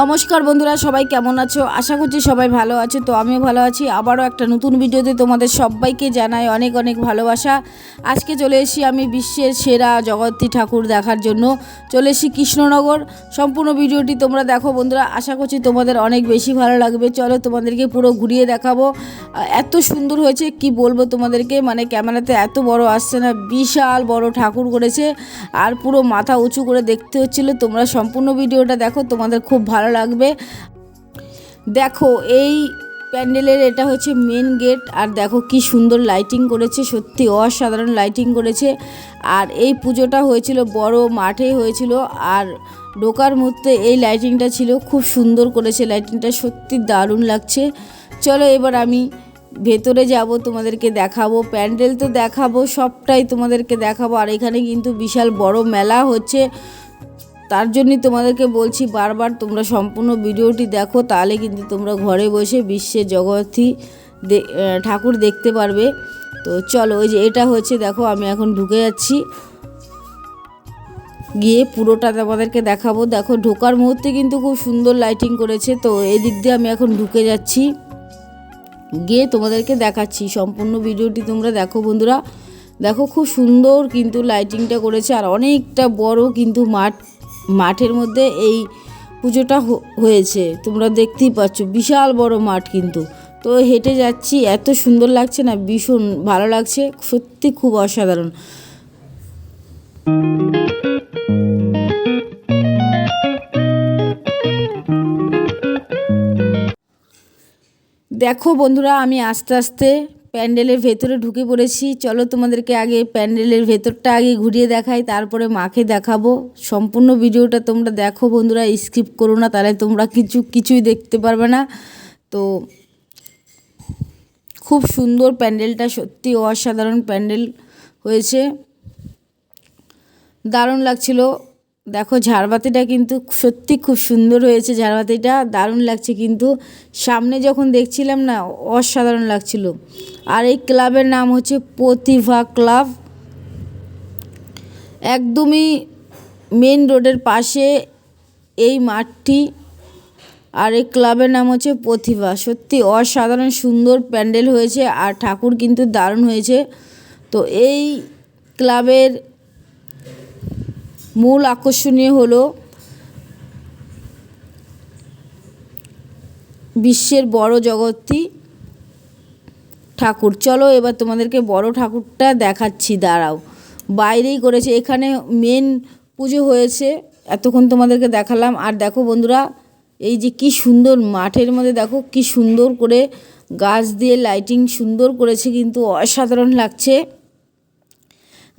নমস্কার বন্ধুরা, সবাই কেমন আছো? আশা করছি সবাই ভালো আছো, তো আমিও ভালো আছি। আবারও একটা নতুন ভিডিওতে তোমাদের সবাইকে জানাই অনেক অনেক ভালোবাসা। আজকে চলে এসেছি আমি বিশ্বের সেরা জগত্রী ঠাকুর দেখার জন্য। চলে এসেছি কৃষ্ণনগর। সম্পূর্ণ ভিডিওটি তোমরা দেখো বন্ধুরা, আশা করছি তোমাদের অনেক বেশি ভালো লাগবে। চলো তোমাদেরকে পুরো ঘুরিয়ে দেখাবো। এত সুন্দর হয়েছে, কি বলব তোমাদেরকে? মানে ক্যামেরাতে এত বড় আসছে না, বিশাল বড় ঠাকুর করেছে। আর পুরো মাথা উঁচু করে দেখতে হচ্ছিল। তোমরা সম্পূর্ণ ভিডিওটা দেখো, তোমাদের খুব ভালো লাগবে। দেখো, এই প্যান্ডেলের এটা হচ্ছে মেন গেট আর দেখো কি সুন্দর লাইটিং করেছে, সত্যি অসাধারণ লাইটিং করেছে। আর এই পুজোটা হয়েছিল, বড় মাঠে হয়েছিল, আর ঢোকার মধ্যে এই লাইটিংটা ছিল, খুব সুন্দর করেছে লাইটিংটা সত্যি দারুণ লাগছে। চলো এবার আমি ভেতরে যাব, তোমাদেরকে দেখাবো। প্যান্ডেল তো দেখাবো, সবটাই তোমাদেরকে দেখাবো। আর এখানে কিন্তু বিশাল বড় মেলা হচ্ছে। তার জন্যই তোমাদেরকে বলছি বারবার তোমরা সম্পূর্ণ ভিডিওটি দেখো, তাহলে কিন্তু তোমরা ঘরে বসে বিশ্বের দে- ঠাকুর দেখতে পারবে। তো চলো, ওই যে এটা হচ্ছে, দেখো, আমি এখন ঢুকে যাচ্ছি। গিয়ে পুরোটা তোমাদেরকে দেখাবো। দেখো, ঢোকার মুহূর্তে কিন্তু খুব সুন্দর লাইটিং করেছে, তো এদিক দিয়ে আমি এখন ঢুকে যাচ্ছি। গিয়ে তোমাদেরকে দেখাচ্ছি সম্পূর্ণ ভিডিওটি তোমরা দেখো বন্ধুরা। দেখো, খুব সুন্দর কিন্তু লাইটিংটা করেছে, আর অনেকটা বড় কিন্তু মাঠ মাঠের মধ্যে এই পুজোটা হয়েছে। তোমরা দেখতেই পাচ্ছ, বিশাল বড় মাঠ কিন্তু। তো হেঁটে যাচ্ছি, এত সুন্দর লাগছে না, ভীষণ ভালো লাগছে, সত্যি খুব অসাধারণ। দেখো বন্ধুরা, আমি আস্তে আস্তে প্যান্ডেলের ভেতরে ঢুকে পড়েছি। চলো তোমাদেরকে আগে প্যান্ডেলের ভেতরটা আগে ঘুরিয়ে দেখাই, তারপরে মাকে দেখাবো। সম্পূর্ণ ভিডিওটা তোমরা দেখো বন্ধুরা, স্কিপ করো না, তাহলে তোমরা কিছু, কিছুই দেখতে পারবে না। তো, খুব সুন্দর প্যান্ডেলটা, সত্যি অসাধারণ প্যান্ডেল হয়েছে। দারুণ লাগছিল। দেখো, ঝাড়বাতিটা কিন্তু সত্যি খুব সুন্দর হয়েছে। ঝাড়বাতিটা দারুণ লাগছে কিন্তু সামনে যখন দেখছিলাম না, অসাধারণ লাগছিল। আর এই ক্লাবের নাম হচ্ছে প্রতিভা ক্লাব। একদমই মেন রোডের পাশে এই মাঠটি। আর এই ক্লাবের নাম হচ্ছে প্রতিভা। সত্যি অসাধারণ সুন্দর প্যান্ডেল হয়েছে আর ঠাকুর কিন্তু দারুণ হয়েছে। তো এই ক্লাবের মূল আকর্ষণীয় হলো বিশ্বের বড় জগৎটি ঠাকুর। চলো এবার তোমাদেরকে বড় ঠাকুরটা দেখাচ্ছি, দাঁড়াও। বাইরেই করেছে, এখানে মেন পুজো হয়েছে, এতক্ষণ তোমাদেরকে দেখালাম। আর দেখো বন্ধুরা, এই যে কি সুন্দর মাঠের মধ্যে দেখো, কি সুন্দর করে গাছ দিয়ে লাইটিং সুন্দর করেছে, কিন্তু অসাধারণ লাগছে।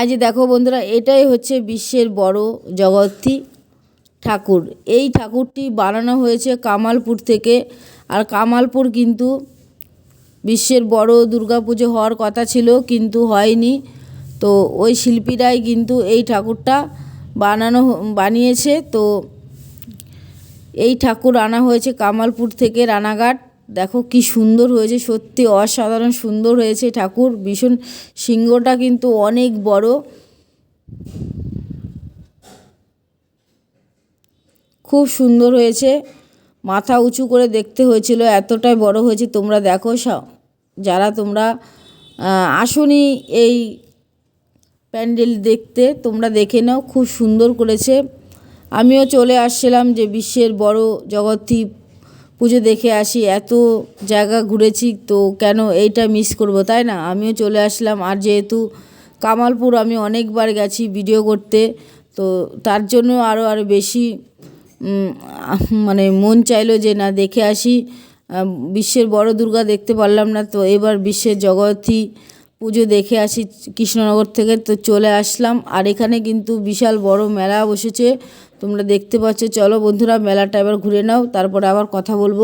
আজ দেখো বন্ধুরা, এটাই হচ্ছে বিশ্বের বড় জগত্রী ঠাকুর। এই ঠাকুরটি বানানো হয়েছে কামালপুর থেকে। আর কামালপুর কিন্তু বিশ্বের বড় দুর্গাপুজো হওয়ার কথা ছিল, কিন্তু হয়নি। তো ওই শিল্পীরাই কিন্তু এই ঠাকুরটা বানানো বানিয়েছে। তো এই ঠাকুর আনা হয়েছে কামালপুর থেকে রানাঘাট। দেখো কি সুন্দর হয়েছে, সত্যি অসাধারণ সুন্দর হয়েছে ঠাকুর, ভীষণ সিংহটা কিন্তু অনেক বড়। খুব সুন্দর হয়েছে, মাথা উঁচু করে দেখতে হয়েছিল, এতটাই বড় হয়েছে, তোমরা দেখো যারা তোমরা আসনি এই প্যান্ডেল দেখতে, তোমরা দেখে নাও, খুব সুন্দর করেছে। আমিও চলে আসছিলাম যে বিশ্বের বড় জগত্রী পুজো দেখে আসি, এত জায়গা ঘুরেছি তো কেন এইটা মিস করব, তাই না? আমিও চলে আসলাম, আর যেহেতু কামালপুর আমি অনেকবার গেছি ভিডিও করতে, তো তার জন্য আরও আরও বেশি মানে মন চাইলো যে না দেখে আসি। বিশ্বের বড় দুর্গা দেখতে পারলাম না, তো এবার বিশ্বের জগতী পুজো দেখে আসি কৃষ্ণনগর থেকে, তো চলে আসলাম। আর এখানে কিন্তু বিশাল বড় মেলা বসেছে। তোমরা দেখতে পাচ্ছ। চলো বন্ধুরা, মেলাটা এবার ঘুরে নাও, তারপরে আবার কথা বলব।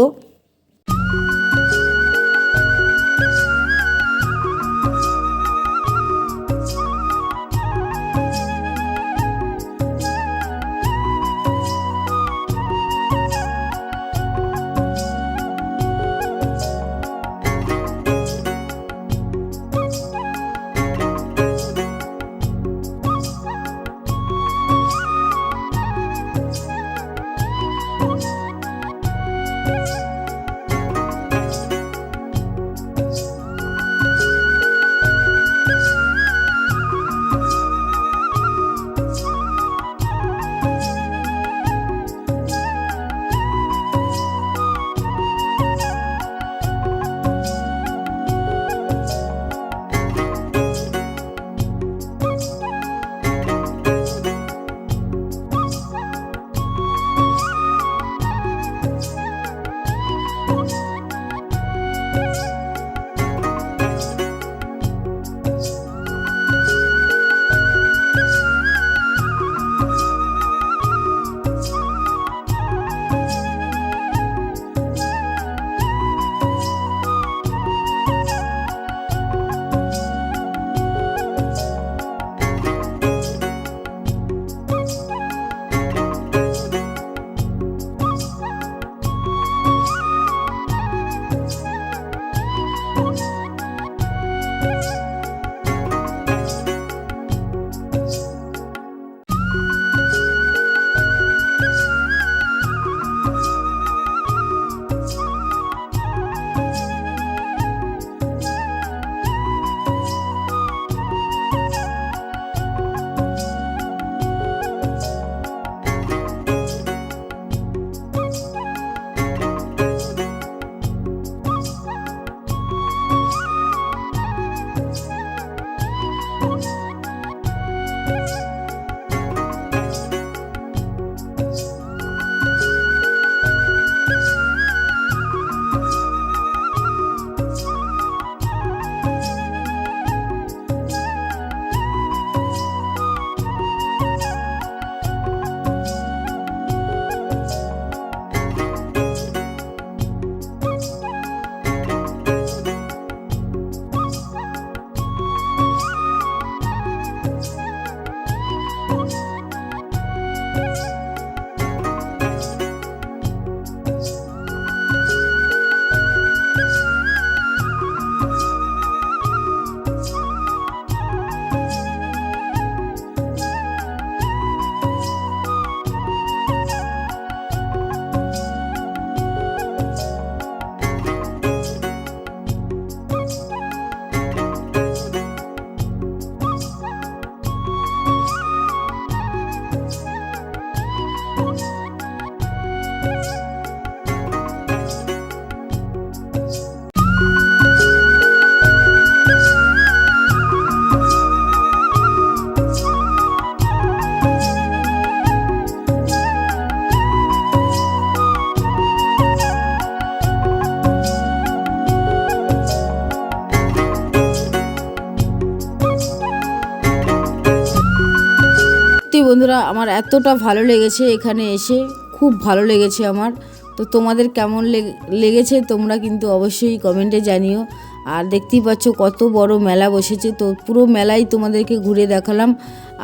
বন্ধুরা, আমার এতটা ভালো লেগেছে এখানে এসে, খুব ভালো লেগেছে আমার। তো তোমাদের কেমন লেগ- লেগেছে তোমরা কিন্তু অবশ্যই কমেন্টে জানিও। আর দেখতেই পাচ্ছ কত বড় মেলা বসেছে। তো পুরো মেলাই তোমাদেরকে ঘুরে দেখালাম।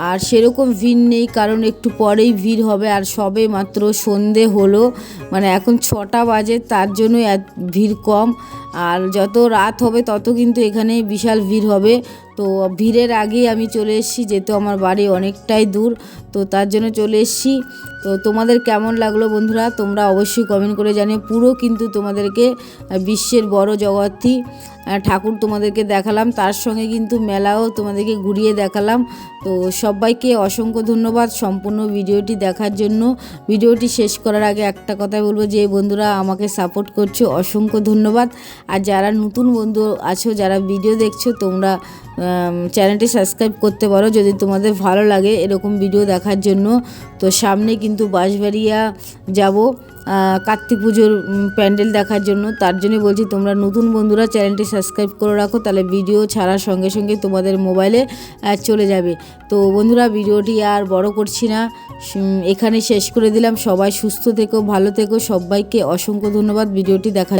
আর সেরকম ভিড় নেই, কারণ একটু পরেই ভিড় হবে। আর সবে মাত্র সন্ধে হলো মানে এখন ছটা বাজে, তার জন্য ভিড় কম। আর যত রাত হবে, তত কিন্তু এখানে বিশাল ভিড় হবে। তো ভিড়ের আগেই আমি চলে এসেছি, যেহেতু আমার বাড়ি অনেকটাই দূর। তো তার জন্য চলে এসেছি। তো তোমাদের কেমন লাগল বন্ধুরা? তোমরা অবশ্যই কমেন্ট করে জানিও। পুরো কিন্তু তোমাদেরকে বিশ্বের বড় জগৎটি ঠাকুর তোমাদেরকে দেখালাম। তার সঙ্গে কিন্তু মেলাও তোমাদেরকে ঘুরিয়ে দেখালাম। তো সবাইকে অসংখ্য ধন্যবাদ সম্পূর্ণ ভিডিওটি দেখার জন্য। ভিডিওটি শেষ করার আগে একটা কথাই বলব, যে বন্ধুরা আমাকে সাপোর্ট করছ, অসংখ্য ধন্যবাদ। আর যারা নতুন বন্ধু আছো, যারা ভিডিও দেখছ, তোমরা চ্যানেলটি সাবস্ক্রাইব করতে পারো যদি তোমাদের ভালো লাগে এরকম ভিডিও দেখার জন্য। তো সামনে কিন্তু বাঁশবাড়িয়া যাব। কার্তিক পুজোর প্যান্ডেল দেখার জন্য। তার জন্য বলছি, তোমরা নতুন বন্ধুরা চ্যানেলটি সাবস্ক্রাইব করে রাখো, তাহলে ভিডিও ছাড়ার সঙ্গে সঙ্গে তোমাদের মোবাইলে চলে যাবে। তো বন্ধুরা, ভিডিওটি আর বড় করছি না। এখানে শেষ করে দিলাম। সবাই সুস্থ থেকো, ভালো থেকো। সবাইকে অসংখ্য ধন্যবাদ। ভিডিওটি দেখা